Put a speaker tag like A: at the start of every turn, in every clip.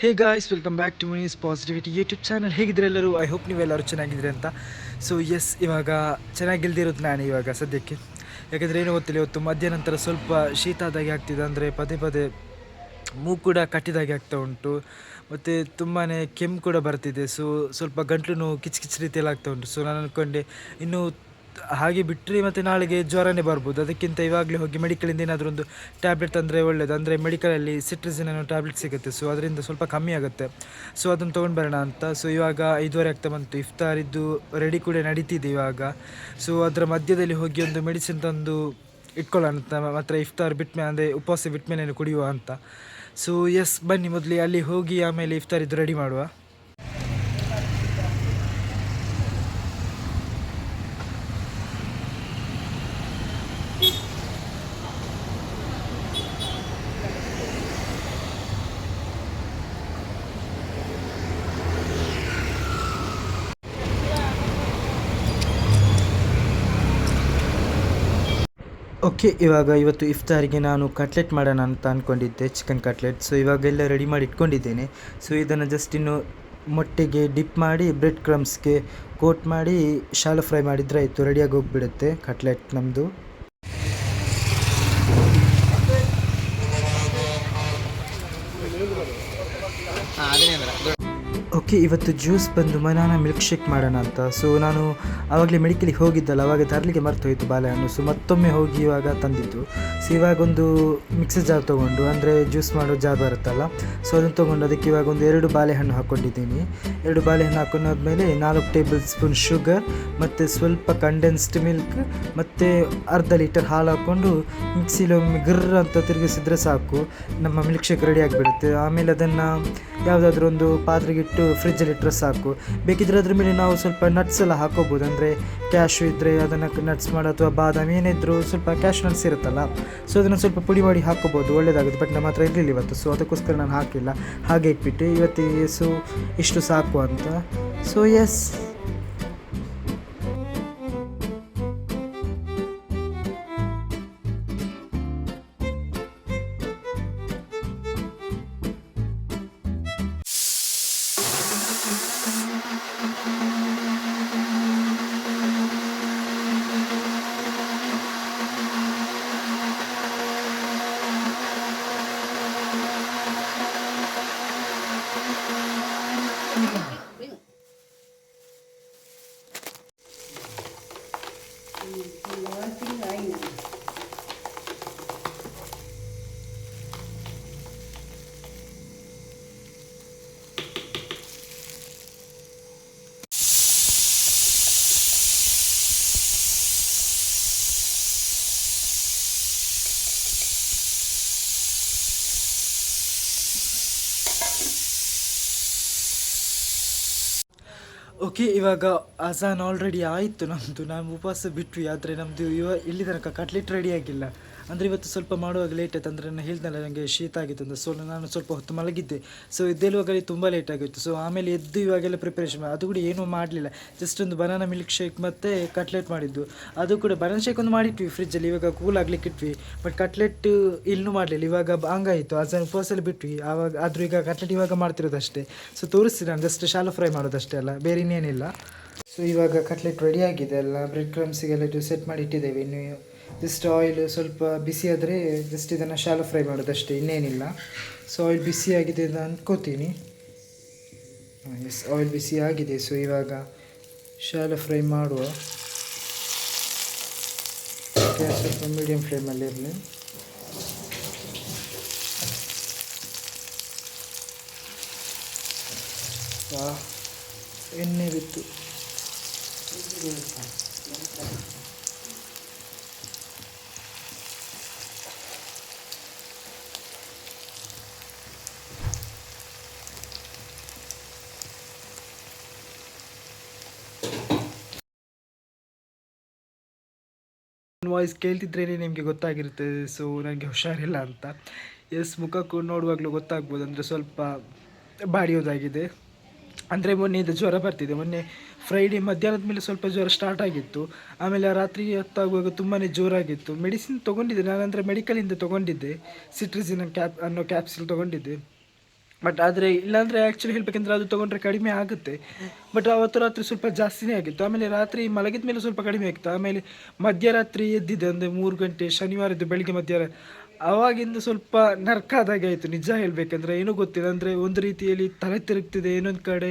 A: Hey guys welcome back to means positivity YouTube channel ಹೇಗಿದ್ರೆ ಎಲ್ಲರೂ? I hope ನೀವೆಲ್ಲರೂ ಚೆನ್ನಾಗಿದ್ದೀರಿ ಅಂತ. ಸೊ ಎಸ್ ಇವಾಗ ಚೆನ್ನಾಗಿಲ್ದಿರೋದು ನಾನು ಇವಾಗ ಸದ್ಯಕ್ಕೆ. ಯಾಕಂದರೆ ಏನು ಗೊತ್ತಿಲ್ಲ, ಇವತ್ತು ಮಧ್ಯಾಹ್ನಂತರ ಸ್ವಲ್ಪ ಶೀತ ಆದಾಗೆ ಆಗ್ತಿದೆ. ಅಂದರೆ ಪದೇ ಪದೇ ಮೂಗು ಕೂಡ ಕಟ್ಟಿದಾಗೆ ಆಗ್ತಾ ಉಂಟು. ಮತ್ತು ತುಂಬಾ ಕೆಮ್ಮು ಕೂಡ ಬರ್ತಿದೆ. ಸೊ ಸ್ವಲ್ಪ ಗಂಟ್ಲು ನೋವು ಕಿಚ್ ಕಿಚ್ ರೀತಿಯಲ್ಲಿ ಆಗ್ತಾ ಉಂಟು. ಸೊ ನಾನು ಅಂದ್ಕೊಂಡೆ ಇನ್ನು ಹಾಗೆ ಬಿಟ್ಟರೆ ಮತ್ತು ನಾಳೆಗೆ ಜ್ವರನೇ ಬರ್ಬೋದು. ಅದಕ್ಕಿಂತ ಇವಾಗಲೇ ಹೋಗಿ ಮೆಡಿಕಲಿಂದ ಏನಾದರೂ ಒಂದು ಟ್ಯಾಬ್ಲೆಟ್ ತಂದರೆ ಒಳ್ಳೇದು. ಅಂದರೆ ಮೆಡಿಕಲಲ್ಲಿ ಸಿಟ್ರಿಸಿನ್ ಟ್ಯಾಬ್ಲೆಟ್ ಸಿಗುತ್ತೆ. ಸೊ ಅದರಿಂದ ಸ್ವಲ್ಪ ಕಮ್ಮಿ ಆಗುತ್ತೆ. ಸೊ ಅದನ್ನು ತೊಗೊಂಡು ಬರೋಣ ಅಂತ. ಸೊ ಇವಾಗ ಐದುವರೆ ಆಗ್ತಾ ಬಂತು. ಇಫ್ತಾರಿದ್ದು ರೆಡಿ ಕೂಡ ನಡೀತಿದೆ ಇವಾಗ. ಸೊ ಅದರ ಮಧ್ಯದಲ್ಲಿ ಹೋಗಿ ಒಂದು ಮೆಡಿಸಿನ್ ತಂದು ಇಟ್ಕೊಳ್ಳೋಣ ಅಂತ. ಮಾತ್ರ ಇಫ್ತಾರ್ ಬಿಟ್ಮೇಲೆ ಅಂದರೆ ಉಪವಾಸ ಬಿಟ್ಮೇಲೆ ಕುಡಿಯುವ ಅಂತ. ಸೊ ಎಸ್ ಬನ್ನಿ ಮೊದಲು ಅಲ್ಲಿ ಹೋಗಿ ಆಮೇಲೆ ಇಫ್ತಾರಿದ್ದು ರೆಡಿ ಮಾಡುವ. ಓಕೆ, ಇವಾಗ ಇವತ್ತು ಇಫ್ತಾರಿಗೆ ನಾನು ಕಟ್ಲೆಟ್ ಮಾಡೋಣ ಅಂತ ಅಂದ್ಕೊಂಡಿದ್ದೆ ಚಿಕನ್ ಕಟ್ಲೆಟ್. ಸೊ ಇವಾಗೆಲ್ಲ ರೆಡಿ ಮಾಡಿ ಇಟ್ಕೊಂಡಿದ್ದೇನೆ. ಸೊ ಇದನ್ನು ಜಸ್ಟ್ ಇನ್ನು ಮೊಟ್ಟೆಗೆ ಡಿಪ್ ಮಾಡಿ ಬ್ರೆಡ್ ಕ್ರಮ್ಸ್ಗೆ ಕೋಟ್ ಮಾಡಿ ಶಾಲು ಫ್ರೈ ಮಾಡಿದರೆ ಆಯಿತು ರೆಡಿಯಾಗಿ ಹೋಗಿಬಿಡುತ್ತೆ ಕಟ್ಲೆಟ್ ನಮ್ಮದು ಓಕೆ, ಇವತ್ತು ಜ್ಯೂಸ್ ಬಂದು ಮನಾನ ಮಿಲ್ಕ್ ಶೇಕ್ ಮಾಡೋಣ ಅಂತ. ಸೊ ನಾನು ಆವಾಗಲೇ ಮೆಡಿಕಲಿಗೆ ಹೋಗಿದ್ದಲ್ಲ ಅವಾಗ ತರಲಿಕ್ಕೆ ಮರ್ತೋಯ್ತು ಬಾಳೆಹಣ್ಣು ಸೊ ಮತ್ತೊಮ್ಮೆ ಹೋಗಿ ಇವಾಗ ತಂದಿದ್ದು. ಸೊ ಇವಾಗೊಂದು ಮಿಕ್ಸರ್ ಜಾರ್ ತೊಗೊಂಡು, ಅಂದರೆ ಜ್ಯೂಸ್ ಮಾಡೋ ಜಾರ್ ಬರುತ್ತಲ್ಲ ಸೊ ಅದನ್ನು ತೊಗೊಂಡು ಅದಕ್ಕೆ ಇವಾಗ ಒಂದು ಎರಡು ಬಾಳೆಹಣ್ಣು ಹಾಕ್ಕೊಂಡಿದ್ದೀನಿ ಎರಡು ಬಾಳೆಹಣ್ಣು ಹಾಕೊಂಡಾದ್ಮೇಲೆ ನಾಲ್ಕು ಟೇಬಲ್ ಸ್ಪೂನ್ ಶುಗರ್, ಮತ್ತು ಸ್ವಲ್ಪ ಕಂಡೆನ್ಸ್ಡ್ ಮಿಲ್ಕ್ ಮತ್ತು ಅರ್ಧ ಲೀಟರ್ ಹಾಲು ಹಾಕ್ಕೊಂಡು ಮಿಕ್ಸಿಲಿ ಒಮ್ಮೆ ಗ್ರರ್ ಅಂತ ತಿರುಗಿಸಿದ್ರೆ ಸಾಕು. ನಮ್ಮ ಮಿಲ್ಕ್ ಶೇಕ್ ರೆಡಿ ಆಗಿಬಿಡುತ್ತೆ. ಆಮೇಲೆ ಅದನ್ನು ಯಾವುದಾದ್ರೂ ಒಂದು ಪಾತ್ರೆಗೆ ಇಟ್ಟು ಫ್ರಿಜ್ಜಲ್ಲಿ ಇಟ್ಟರೆ ಸಾಕು. ಬೇಕಿದ್ರೆ ಅದ್ರ ಮೇಲೆ ನಾವು ಸ್ವಲ್ಪ ನಟ್ಸ್ ಎಲ್ಲ ಹಾಕೋಬೋದು. ಅಂದರೆ ಕ್ಯಾಶು ಇದ್ದರೆ ಅದನ್ನು ನಟ್ಸ್ ಮಾಡೋ ಅಥವಾ ಬಾದಾಮಿ ಏನಿದ್ರು ಸ್ವಲ್ಪ ಕ್ಯಾಶ್ ನಟ್ಸ್ ಇರುತ್ತಲ್ಲ ಸೊ ಅದನ್ನು ಸ್ವಲ್ಪ ಪುಡಿ ಮಾಡಿ ಹಾಕೋಬೋದು. ಒಳ್ಳೆಯದಾಗುತ್ತೆ ಬಟ್ ನಮ್ಮ ಹತ್ರ ಇರಲಿಲ್ಲ ಇವತ್ತು ಸೊ ಅದಕ್ಕೋಸ್ಕರ ನಾನು ಹಾಕಿಲ್ಲ. ಹಾಗೆ ಇಟ್ಬಿಟ್ಟು ಇವತ್ತಿಗೆ ಸೊ ಇಷ್ಟು ಸಾಕು ಅಂತ. So S 감사합니다. ಓಕೆ ಇವಾಗ ಅಜಾನ್ ಆಲ್ರೆಡಿ ಆಯಿತು ನಮ್ಮದು ನಾನು ಉಪವಾಸ ಬಿಟ್ವಿ, ಆದರೆ ನಮ್ಮದು ಇವ ಇಲ್ಲಿ ತನಕ ಕಟ್ಲೆಟ್ ರೆಡಿ ಆಗಿಲ್ಲ. ಅಂದರೆ ಇವತ್ತು ಸ್ವಲ್ಪ ಮಾಡುವಾಗ ಲೇಟ್ ಆಯ್ತು, ಅಂದರೆ ನಾನು ಹೇಳ್ದಲ್ಲ ನನಗೆ ಶೀತ ಆಗಿತ್ತು ಅಂತ. ಸೊ ನಾನು ಸ್ವಲ್ಪ ಹೊತ್ತು ಮಲಗಿದ್ದೆ. ಸೊ ಎದ್ದೇಳುವಾಗಲೇ ತುಂಬ ಲೇಟ್ ಆಗಿತ್ತು. ಸೊ ಆಮೇಲೆ ಎದ್ದು ಇವಾಗೆಲ್ಲ ಪ್ರಿಪ್ರೇಷನ್ ಅದು ಕೂಡ ಏನೂ ಮಾಡಲಿಲ್ಲ. ಜಸ್ಟ್ ಒಂದು ಬನಾನಾ ಮಿಲ್ಕ್ ಶೇಕ್ ಮತ್ತು ಕಟ್ಲೆಟ್ ಮಾಡಿದ್ದು. ಅದು ಕೂಡ ಬನಾನ ಶೇಕ್ ಒಂದು ಮಾಡಿಟ್ವಿ ಫ್ರಿಜ್ಜಲ್ಲಿ ಇವಾಗ ಕೂಲ್ ಆಗ್ಲಿಕ್ಕೆ ಇಟ್ವಿ. ಬಟ್ ಕಟ್ಲೆಟ್ ಇಲ್ಲೂ ಮಾಡಲಿಲ್ಲ. ಇವಾಗ ಹಂಗಾಯಿತು ಅದನ್ನು ಉಪವಾಸಲ್ಲಿ ಬಿಟ್ವಿ. ಆವಾಗ ಆದರೂ ಈಗ ಕಟ್ಲೆಟ್ ಇವಾಗ ಮಾಡ್ತಿರೋದಷ್ಟೇ. ಸೊ ತೋರಿಸ್ತೀನಿ ನಾನು. ಜಸ್ಟ್ ಶಾಲು ಫ್ರೈ ಮಾಡೋದಷ್ಟೇ ಅಲ್ಲ. ಬೇರೆ ಇನ್ನೇನಿಲ್ಲ. ಸೊ ಇವಾಗ ಕಟ್ಲೆಟ್ ರೆಡಿ ಆಗಿದೆ. ಅಲ್ಲ ಬ್ರೆಡ್ ಕ್ರಮ್ಸಿಗೆಲ್ಲ ಸೆಟ್ ಮಾಡಿ ಇಟ್ಟಿದ್ದೇವೆ. ಇನ್ನು ಜಸ್ಟ್ ಆಯಿಲ್ ಸ್ವಲ್ಪ ಬಿಸಿ ಆದರೆ ಜಸ್ಟ್ ಇದನ್ನು ಶಾಲು ಫ್ರೈ ಮಾಡೋದಷ್ಟೇ, ಇನ್ನೇನಿಲ್ಲ. ಸೊ ಆಯಿಲ್ ಬಿಸಿ ಆಗಿದೆ ಅಂತ ಅಂದ್ಕೋತೀನಿ ಎಸ್ ಆಯಿಲ್ ಬಿಸಿ ಆಗಿದೆ. ಸೊ ಇವಾಗ ಶಾಲು ಫ್ರೈ ಮಾಡುವ. ಸ್ವಲ್ಪ ಮೀಡಿಯಮ್ ಫ್ಲೇಮಲ್ಲಿ ಇರಲಿ. ಎಣ್ಣೆ ಬಿತ್ತು. ವಾಯ್ಸ್ ಕೇಳ್ತಿದ್ರೇ ನಿಮಗೆ ಗೊತ್ತಾಗಿರುತ್ತೆ ಸೊ ನನಗೆ ಹುಷಾರಿಲ್ಲ ಅಂತ. ಎಸ್ ಮುಖಕ್ಕೂ ನೋಡುವಾಗಲೂ ಗೊತ್ತಾಗ್ಬೋದು, ಅಂದರೆ ಸ್ವಲ್ಪ ಬಾಡಿಯೋದಾಗಿದೆ. ಅಂದರೆ ಮೊನ್ನೆ ಇದು ಜ್ವರ ಬರ್ತಿದೆ, ಮೊನ್ನೆ ಫ್ರೈಡೇ ಮಧ್ಯಾಹ್ನದ ಮೇಲೆ ಸ್ವಲ್ಪ ಜ್ವರ ಸ್ಟಾರ್ಟ್ ಆಗಿತ್ತು. ಆಮೇಲೆ ರಾತ್ರಿ ಹೊತ್ತಾಗುವಾಗ ತುಂಬಾ ಜೋರಾಗಿತ್ತು. ಮೆಡಿಸಿನ್ ತೊಗೊಂಡಿದ್ದೆ, ನಾನಂದರೆ ಮೆಡಿಕಲಿಂದ ತೊಗೊಂಡಿದ್ದೆ ಸಿಟ್ರಿಸಿನ ಕ್ಯಾಪ್ ಅನ್ನೋ ಕ್ಯಾಪ್ಸಲ್ ತೊಗೊಂಡಿದ್ದೆ. ಬಟ್ ಆದರೆ ಇಲ್ಲಾಂದರೆ ಆ್ಯಕ್ಚುಲಿ ಹೇಳ್ಬೇಕಂದ್ರೆ ಅದು ತೊಗೊಂಡ್ರೆ ಕಡಿಮೆ ಆಗುತ್ತೆ. ಬಟ್ ಅವತ್ತು ರಾತ್ರಿ ಸ್ವಲ್ಪ ಜಾಸ್ತಿನೇ ಆಗಿತ್ತು. ಆಮೇಲೆ ರಾತ್ರಿ ಮಲಗಿದ ಮೇಲೆ ಸ್ವಲ್ಪ ಕಡಿಮೆ ಆಗಿತ್ತು. ಆಮೇಲೆ ಮಧ್ಯರಾತ್ರಿ ಎದ್ದಿದೆ ಅಂದರೆ ಮೂರು ಗಂಟೆ, ಶನಿವಾರದ್ದು ಬೆಳಿಗ್ಗೆ ಮಧ್ಯಾಹ್ನ ಅವಾಗಿಂದ ಸ್ವಲ್ಪ ನರ್ಕ ಆದಾಗೆ ಆಯಿತು, ನಿಜ ಹೇಳಬೇಕಂದ್ರೆ. ಏನೂ ಗೊತ್ತಿಲ್ಲ, ಅಂದರೆ ಒಂದು ರೀತಿಯಲ್ಲಿ ತಲೆ ತಿರುಗ್ತಿದೆ, ಇನ್ನೊಂದು ಕಡೆ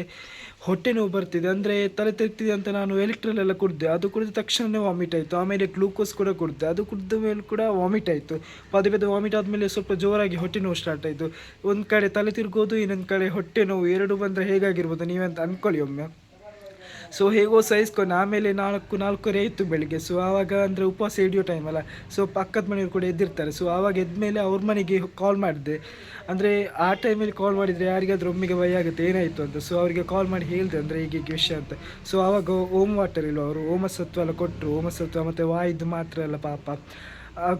A: ಹೊಟ್ಟೆ ನೋವು ಬರ್ತಿದೆ. ಅಂದರೆ ತಲೆ ತಿರುಗ್ತಿದೆ ಅಂತ ನಾನು ಎಲೆಕ್ಟ್ರಲ್ ಎಲ್ಲ ಕುಡಿದೆ. ಅದು ಕುಡಿದ ತಕ್ಷಣವೇ ವಾಮಿಟ್ ಆಯಿತು. ಆಮೇಲೆ ಗ್ಲೂಕೋಸ್ ಕೂಡ ಕುಡಿದೆ. ಅದು ಕುಡಿದ ಮೇಲೆ ಕೂಡ ವಾಮಿಟ್ ಆಯಿತು. ಪದೇ ಪದೇ ವಾಮಿಟ್ ಆದಮೇಲೆ ಸ್ವಲ್ಪ ಜೋರಾಗಿ ಹೊಟ್ಟೆ ನೋವು ಸ್ಟಾರ್ಟ್ ಆಯಿತು. ಒಂದು ಕಡೆ ತಲೆ ತಿರುಗೋದು, ಇನ್ನೊಂದು ಕಡೆ ಹೊಟ್ಟೆ ನೋವು. ಎರಡು ಬಂದರೆ ಹೇಗಾಗಿರ್ಬೋದು ನೀವಂತ ಅಂದ್ಕೊಳ್ಳಿ ಒಮ್ಮೆ. ಸೊ ಹೇಗೋ ಸಹಿಸ್ಕೊಂಡು ಆಮೇಲೆ ನಾಲ್ಕು, ನಾಲ್ಕೂವರೆ ಇತ್ತು ಬೆಳಿಗ್ಗೆ. ಸೊ ಆವಾಗ ಅಂದರೆ ಉಪವಾಸ ಹಿಡಿಯೋ ಟೈಮಲ್ಲ ಸೊ ಪಕ್ಕದ ಮನೆಯವ್ರು ಕೂಡ ಎದ್ದಿರ್ತಾರೆ. ಸೊ ಆವಾಗ ಎದ್ಮೇಲೆ ಅವ್ರ ಮನೆಗೆ ಕಾಲ್ ಮಾಡಿದೆ. ಅಂದರೆ ಆ ಟೈಮಲ್ಲಿ ಕಾಲ್ ಮಾಡಿದರೆ ಯಾರಿಗಾದ್ರೂ ಒಮ್ಮೆಗೆ ಭಯ ಆಗುತ್ತೆ, ಏನಾಯಿತು ಅಂತ. ಸೊ ಅವರಿಗೆ ಕಾಲ್ ಮಾಡಿ ಹೇಳಿದೆ, ಅಂದರೆ ಹೀಗೆ ವಿಷಯ ಅಂತ. ಸೊ ಆವಾಗ ಓಮ್ ವಾಟರ್ ಇಲ್ಲ ಅವರು? ಓಮಸತ್ವ ಎಲ್ಲ ಕೊಟ್ಟರು ಓಮಸತ್ವ ಮತ್ತು ವಾಯಿದ್ದು ಮಾತ್ರ ಅಲ್ಲ ಪಾಪ.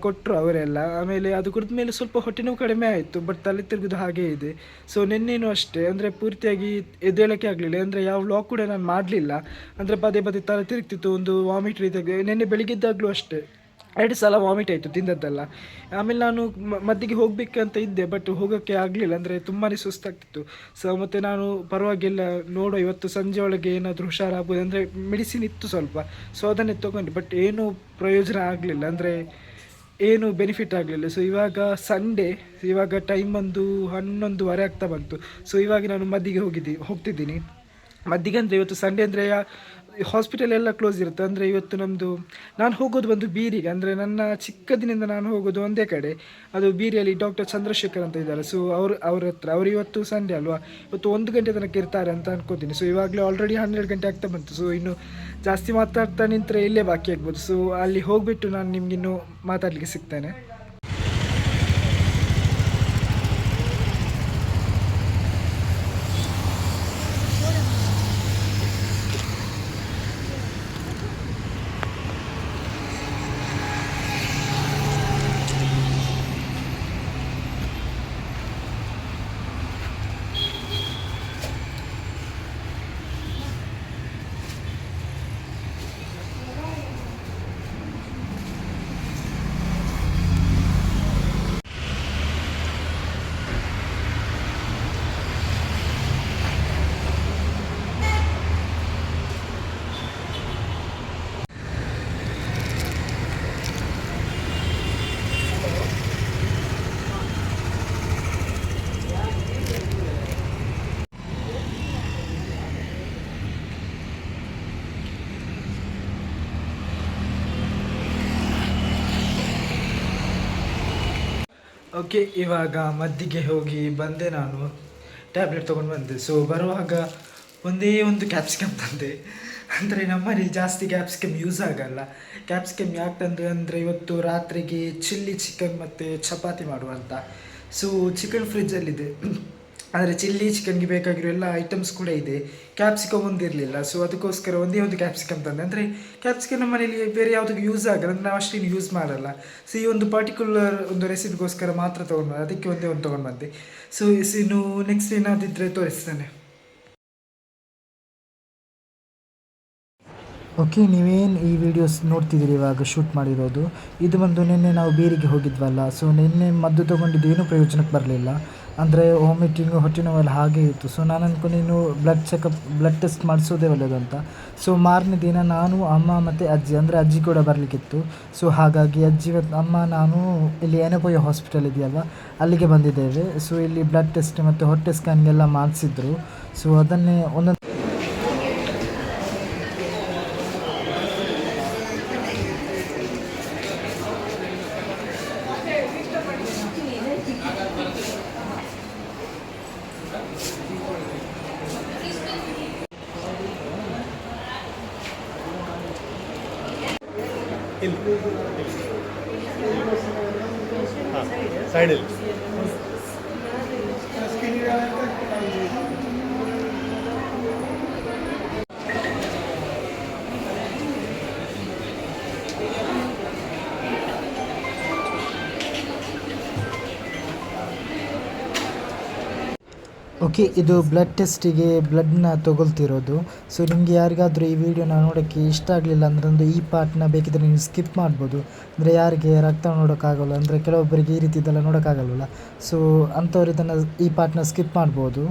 A: ಕೊಟ್ಟರು ಅವರೆಲ್ಲ. ಆಮೇಲೆ ಅದು ಕುಡಿದ ಮೇಲೆ ಸ್ವಲ್ಪ ಹೊಟ್ಟೆ ನೋವು ಕಡಿಮೆ ಆಯಿತು ಬಟ್ ತಲೆ ತಿರುಗಿದು ಹಾಗೇ ಇದೆ. ಸೊ ನಿನ್ನೇನು ಅಷ್ಟೇ, ಅಂದರೆ ಪೂರ್ತಿಯಾಗಿ ಎದ್ದೇಳಕ್ಕೆ ಆಗಲಿಲ್ಲ. ಅಂದರೆ ಯಾವ ವ್ಲಾಗ್ ಕೂಡ ನಾನು ಮಾಡಲಿಲ್ಲ. ಅಂದರೆ ಪದೇ ಪದೇ ತಲೆ ತಿರುಗ್ತಿತ್ತು, ಒಂದು ವಾಮಿಟ್ ರೀತಿಯಾಗಿ. ನಿನ್ನೆ ಬೆಳಿಗ್ಗೆದ್ದಾಗಲೂ ಅಷ್ಟೇ. ಎರಡು ಸಲ ವಾಮಿಟ್ ಆಯಿತು ತಿಂದದ್ದೆಲ್ಲ ಆಮೇಲೆ ನಾನು ಮದ್ದಿಗೆ ಹೋಗಬೇಕಂತ ಇದ್ದೆ ಬಟ್ ಹೋಗೋಕ್ಕೆ ಆಗಲಿಲ್ಲ. ಅಂದರೆ ತುಂಬಾ ಸುಸ್ತಾಗ್ತಿತ್ತು. ಸೊ ಮತ್ತು ನಾನು ಪರವಾಗಿಲ್ಲ, ನೋಡೋ, ಇವತ್ತು ಸಂಜೆ ಒಳಗೆ ಏನಾದರೂ ಹುಷಾರಾಗ್ಬೋದು. ಅಂದರೆ ಮೆಡಿಸಿನ್ ಇತ್ತು ಸ್ವಲ್ಪ. ಸೊ ಅದನ್ನೇ ತೊಗೊಂಡೆ ಬಟ್ ಏನೂ ಪ್ರಯೋಜನ ಆಗಲಿಲ್ಲ. ಅಂದರೆ ಏನು ಬೆನಿಫಿಟ್ ಆಗಲಿಲ್ಲ. ಸೊ ಇವಾಗ ಸಂಡೇ ಇವಾಗ ಟೈಮ್ ಬಂದು ಹನ್ನೊಂದುವರೆ ಆಗ್ತಾ ಬಂತು. ಸೊ ಇವಾಗ ನಾನು ಮದ್ದಿಗೆ ಹೋಗಿದ್ದಿ, ಹೋಗ್ತಿದ್ದೀನಿ. ಮದ್ದಿಗೆ ಅಂದರೆ ಇವತ್ತು ಸಂಡೇ ಅಂದರೆ ಹಾಸ್ಪಿಟಲ್ ಎಲ್ಲ ಕ್ಲೋಸ್ ಇರುತ್ತೆ. ಅಂದರೆ ಇವತ್ತು ನಮ್ಮದು ನಾನು ಹೋಗೋದು ಬಂದು ಬೀರಿಗೆ ಅಂದರೆ ನನ್ನ ಚಿಕ್ಕದಿನಿಂದ ನಾನು ಹೋಗೋದು ಒಂದೇ ಕಡೆ. ಅದು ಬೀರಿಯಲ್ಲಿ ಡಾಕ್ಟರ್ ಚಂದ್ರಶೇಖರ್ ಅಂತ ಇದ್ದಾರೆ. ಸೊ ಅವರು, ಅವ್ರ ಹತ್ರ. ಅವರು ಇವತ್ತು ಸಂಡೇ ಅಲ್ವಾ? ಇವತ್ತು ಒಂದು ಗಂಟೆ ತನಕ ಇರ್ತಾರೆ ಅಂತ ಅನ್ಕೋತೀನಿ. ಸೊ ಇವಾಗಲೇ ಆಲ್ರೆಡಿ ಹನ್ನೆರಡು ಗಂಟೆ ಆಗ್ತಾ ಬಂತು. ಸೊ ಇನ್ನು ಜಾಸ್ತಿ ಮಾತಾಡ್ತಾ ನಿಂತರೆ ಇಲ್ಲೇ ಬಾಕಿ ಆಗ್ಬೋದು. ಸೊ ಅಲ್ಲಿ ಹೋಗಿಬಿಟ್ಟು ನಾನು ನಿಮ್ಗಿನ್ನು ಮಾತಾಡಲಿಕ್ಕೆ ಸಿಗ್ತೇನೆ. ಓಕೆ ಇವಾಗ ಮದ್ದಿಗೆ ಹೋಗಿ ಬಂದೆ ನಾನು. ಟ್ಯಾಬ್ಲೆಟ್ ತೊಗೊಂಡು ಬಂದೆ. ಸೊ ಬರುವಾಗ ಒಂದೇ ಒಂದು ಕ್ಯಾಪ್ಸಿಕಮ್ ತಂದೆ. ಅಂದರೆ ನಮ್ಮಲ್ಲಿ ಜಾಸ್ತಿ ಕ್ಯಾಪ್ಸಿಕಮ್ ಯೂಸ್ ಆಗಲ್ಲ. ಕ್ಯಾಪ್ಸಿಕಮ್ ಯಾಕೆ ತಂದರೆ ಅಂದರೆ ಇವತ್ತು ರಾತ್ರಿಗೆ ಚಿಲ್ಲಿ ಚಿಕನ್ ಮತ್ತು ಚಪಾತಿ ಮಾಡುವಂತ ಸೊ ಚಿಕನ್ ಫ್ರಿಜ್ಜಲ್ಲಿದೆ ಆದರೆ ಚಿಲ್ಲಿ ಚಿಕನ್ಗೆ ಬೇಕಾಗಿರೋ ಎಲ್ಲ ಐಟಮ್ಸ್ ಕೂಡ ಇದೆ. ಕ್ಯಾಪ್ಸಿಕಮ್ ಒಂದಿರಲಿಲ್ಲ ಸೊ ಅದಕ್ಕೋಸ್ಕರ ಒಂದೇ ಒಂದು ಕ್ಯಾಪ್ಸಿಕಮ್ ತಂದೆ. ಅಂದರೆ ಕ್ಯಾಪ್ಸಿಕಮ್ ನಮ್ಮ ಮನೇಲಿ ಬೇರೆ ಯಾವುದಕ್ಕೂ ಯೂಸ್ ಆಗಲ್ಲ. ಅಂದರೆ ನಾವು ಅಷ್ಟೇನು ಯೂಸ್ ಮಾಡಲ್ಲ. ಸೊ ಈ ಒಂದು ಪರ್ಟಿಕ್ಯುಲರ್ ಒಂದು ರೆಸಿಪಿಗೋಸ್ಕರ ಮಾತ್ರ ತೊಗೊಂಡು ಅದಕ್ಕೆ ಒಂದೇ ಒಂದು ತೊಗೊಂಡು ಬಂದೆ. ಸೊ ಇನ್ನು ನೆಕ್ಸ್ಟ್ ಏನಾದಿದ್ರೆ ತೋರಿಸ್ತೇನೆ. ಓಕೆ ನೀವೇನು ಈ ವಿಡಿಯೋಸ್ ನೋಡ್ತಿದ್ದೀರಿ ಇವಾಗ ಶೂಟ್ ಮಾಡಿರೋದು? ಇದು ಬಂದು ನಿನ್ನೆ ನಾವು ಬೀರಿಗೆ ಹೋಗಿದ್ವಲ್ಲ. ಸೊ ನಿನ್ನೆ ಮದ್ದು ತೊಗೊಂಡಿದ್ದು ಏನೂ ಪ್ರಯೋಜನಕ್ಕೆ ಬರಲಿಲ್ಲ. ಅಂದರೆ ವಾಮಿಟಿಂಗು ಹೊಟ್ಟೆ ನೋವೆಲ್ಲ ಹಾಗೆ ಇತ್ತು. ಸೊ ನಾನು ಅನ್ಕೊಂಡು ನೀನು ಬ್ಲಡ್ ಚೆಕಪ್ ಬ್ಲಡ್ ಟೆಸ್ಟ್ ಮಾಡಿಸೋದೇ ಒಳ್ಳೆಯದು ಅಂತ ಸೊ ಮಾರನೇ ದಿನ ನಾನು, ಅಮ್ಮ ಮತ್ತು ಅಜ್ಜಿ, ಅಂದರೆ ಅಜ್ಜಿ ಕೂಡ ಬರಲಿಕ್ಕಿತ್ತು. ಸೊ ಹಾಗಾಗಿ ಅಜ್ಜಿ ಮತ್ತು ಅಮ್ಮ ನಾನು ಇಲ್ಲಿ ಎನಪೋಯ ಹಾಸ್ಪಿಟಲ್ ಇದೆಯಲ್ಲ ಅಲ್ಲಿಗೆ ಬಂದಿದ್ದೇವೆ. ಸೊ ಇಲ್ಲಿ ಬ್ಲಡ್ ಟೆಸ್ಟ್ ಮತ್ತು ಹೊಟ್ಟೆ ಸ್ಕ್ಯಾನ್ಗೆಲ್ಲ ಮಾಡಿಸಿದ್ರು. ಸೊ ಅದನ್ನೇ ಒಂದೊಂದು
B: సైడ్ వెళ్ళి
A: ಓಕೆ, ಇದು ಬ್ಲಡ್ ಟೆಸ್ಟಿಗೆ ಬ್ಲಡ್ನ ತಗೊಳ್ತಿರೋದು. ಸೊ ನಿಮಗೆ ಯಾರಿಗಾದರೂ ಈ ವಿಡಿಯೋನ ನೋಡೋಕ್ಕೆ ಇಷ್ಟ ಆಗಲಿಲ್ಲ ಅಂದರೆ ಒಂದು ಈ ಪಾರ್ಟ್ನ ಬೇಕಿದ್ರೆ ನೀವು ಸ್ಕಿಪ್ ಮಾಡ್ಬೋದು. ಅಂದರೆ ಯಾರಿಗೆ ರಕ್ತ ನೋಡೋಕ್ಕಾಗಲ್ಲ, ಅಂದರೆ ಕೆಲವೊಬ್ಬರಿಗೆ ಈ ರೀತಿ ಇದೆಲ್ಲ ನೋಡೋಕ್ಕಾಗಲ್ವಲ್ಲ. ಸೊ ಅಂಥವ್ರು ಇದನ್ನು ಈ ಪಾರ್ಟ್ನ ಸ್ಕಿಪ್ ಮಾಡ್ಬೋದು.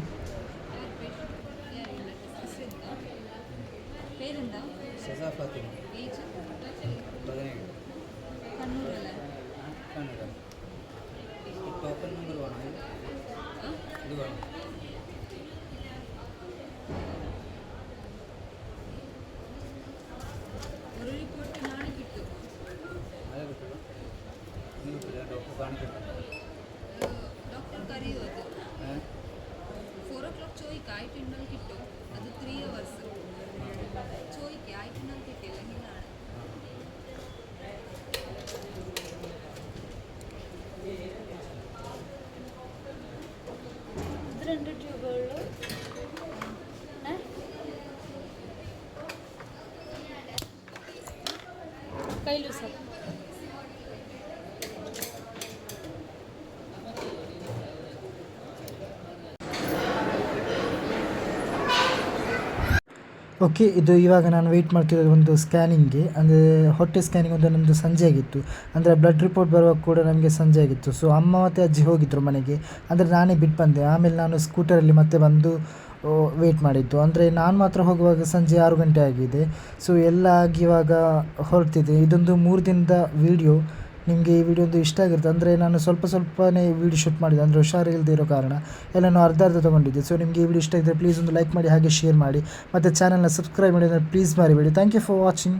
B: ചോദിക്കുക ആയിട്ടുണ്ടോ കിട്ടും. അത് ത്രീ അവേഴ്സ് ചോദിക്കുക ആയിട്ടുണ്ടോ കിട്ടിയില്ലെങ്കിലാണ്
C: ഇത് രണ്ട് ട്യൂബുകളിലും കയ്യിലൂസം
A: ಓಕೆ, ಇದು ಇವಾಗ ನಾನು ವೆಯ್ಟ್ ಮಾಡ್ತಿರೋದು ಒಂದು ಸ್ಕ್ಯಾನಿಂಗ್ಗೆ ಅಂದರೆ ಹೊಟ್ಟೆ ಸ್ಕ್ಯಾನಿಂಗ್ ಒಂದು ನಮ್ಮದು ಸಂಜೆ ಆಗಿತ್ತು. ಅಂದರೆ ಬ್ಲಡ್ ರಿಪೋರ್ಟ್ ಬರುವಾಗ ಕೂಡ ನಮಗೆ ಸಂಜೆ ಆಗಿತ್ತು. ಸೊ ಅಮ್ಮ ಮತ್ತು ಅಜ್ಜಿ ಹೋಗಿದ್ದರು ಮನೆಗೆ. ಅಂದರೆ ನಾನೇ ಬಿಟ್ಟು ಬಂದೆ. ಆಮೇಲೆ ನಾನು ಸ್ಕೂಟರಲ್ಲಿ ಮತ್ತೆ ಬಂದು ವೆಯ್ಟ್ ಮಾಡಿದ್ದು. ಅಂದರೆ ನಾನು ಮಾತ್ರ ಹೋಗುವಾಗ ಸಂಜೆ ಆರು ಗಂಟೆ ಆಗಿದೆ. ಸೊ ಎಲ್ಲ ಆಗಿ ಇವಾಗ ಹೊರಟಿದೆ. ಇದೊಂದು ಮೂರು ದಿನದ ವೀಡಿಯೋ ನಿಮಗೆ ಈ ವಿಡಿಯೋ ಒಂದು ಇಷ್ಟ ಆಗಿರುತ್ತೆ, ಅಂದರೆ ನಾನು ಸ್ವಲ್ಪ ಸ್ವಲ್ಪನೇ ವೀಡಿಯೋ ಶೂಟ್ ಮಾಡಿದೆ ಅಂದರೆ ಹುಷಾರಿಲ್ಲದೆ ಇರೋ ಕಾರಣ. ಎಲ್ಲನೂ ಅರ್ಧ ಅರ್ಧ ತೊಗೊಂಡಿದ್ದೆ. ಸೊ ನಿಮಗೆ ಈ ವಿಡಿಯೋ ಇಷ್ಟ ಇದ್ದರೆ ಪ್ಲೀಸ್ ಒಂದು ಲೈಕ್ ಮಾಡಿ, ಹಾಗೆ ಶೇರ್ ಮಾಡಿ. ಮತ್ತು ಚಾನಲ್ನ ಸಬ್ಸ್ಕ್ರೈಬ್ ಮಾಡಿ ಪ್ಲೀಸ್ ಮರಿಬೇಡಿ. Thank you for watching